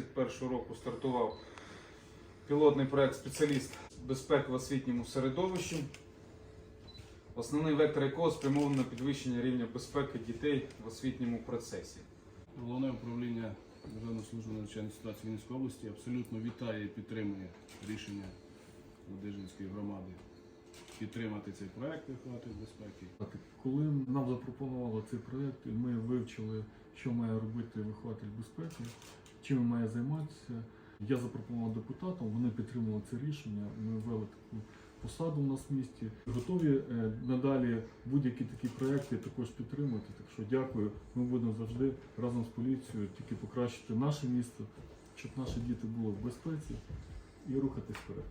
2021 року стартував пілотний проект спеціаліст безпеки в освітньому середовищі, основний вектор якого спрямований на підвищення рівня безпеки дітей в освітньому процесі. Головне управління Державної служби надзвичайної ситуації Вінницької області абсолютно вітає і підтримує рішення Ладижинської громади підтримати цей проект виховати безпеки. Коли нам запропонували цей проєкт, ми вивчили, що має робити вихователь безпеки, чим має займатися. Я запропонував депутатам, вони підтримали це рішення. Ми ввели таку посаду у нас в місті. Готові е, надалі будь-які такі проекти також підтримати. Так що дякую. Ми будемо завжди разом з поліцією тільки покращити наше місто, щоб наші діти були в безпеці і рухатись вперед.